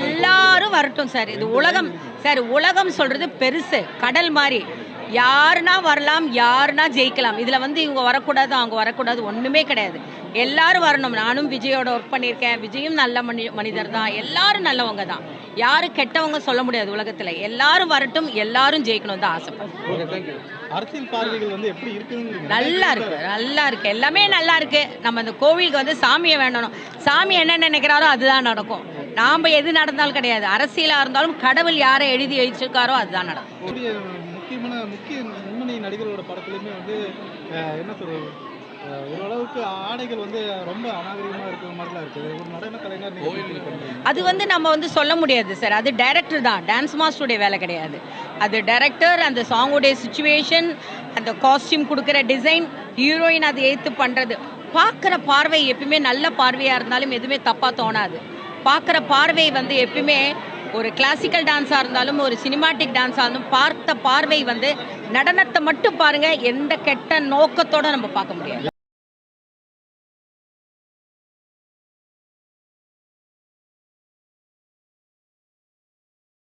எல்லாரும் வரட்டும் சார். இது உலகம். சார் உலகம் சொல்றது பெருசு. கடல் மாதிரி. யாருனா வரலாம் யாருனா ஜெயிக்கலாம். இதுல வந்து இவங்க வரக்கூடாது அவங்க வரக்கூடாது ஒண்ணுமே கிடையாது. எல்லாரும் வரணும். நானும் விஜயோட ஒர்க் பண்ணியிருக்கேன். விஜயும் நல்ல மனி மனிதர் தான். எல்லாரும் நல்லவங்க தான். யாரும் கெட்டவங்க சொல்ல முடியாது உலகத்துல. எல்லாரும் வரட்டும் எல்லாரும் ஜெயிக்கணும் தான் ஆசைப்படுறேன். அரசியல் பார்வைகள் வந்து எப்படி இருக்குன்னு நல்லா இருக்கு நல்லா இருக்கு. எல்லாமே நல்லா இருக்கு. நம்ம இந்த கோவிலுக்கு வந்து சாமியை வேண்டணும் சாமி என்ன நினைக்கிறாரோ அதுதான் நடக்கும். நாம எது நடந்தாலும் கிடையாது. அரசியலா இருந்தாலும் கடவுள் யாரை எழுதி வச்சிருக்காரோ அதுதான் நடக்கும். முக்கியமான முக்கிய முன்னணி நடிகர்களோட படத்துலையுமே வந்து என்ன சொல்றது? ஓரளவுக்கு ஆடைகள் வந்து ரொம்ப அநாகரிகமா இருக்கிற மாதிரிலாம் இருக்குது. ஒரு நடன கலைஞர்? அது வந்து நம்ம வந்து சொல்ல முடியாது சார் அது டைரக்டர் தான். டான்ஸ் மாஸ்டருடைய வேலை கிடையாது. அது டைரக்டர் அந்த சாங்குடைய சுச்சுவேஷன் அந்த காஸ்டியூம் கொடுக்குற டிசைன் ஹீரோயின் அதை ஏற்று பண்ணுறது பார்க்குற பார்வை எப்பயுமே நல்ல பார்வையாக இருந்தாலும் எதுவுமே தப்பாக தோணாது. பார்க்குற பார்வை வந்து எப்பயுமே ஒரு கிளாசிக்கல் டான்ஸாக இருந்தாலும் ஒரு சினிமாட்டிக் டான்ஸாக இருந்தாலும் பார்த்த பார்வை வந்து நடனத்தை மட்டும் பாருங்கள் எந்த கெட்ட நோக்கத்தோட நம்ம பார்க்க முடியாது.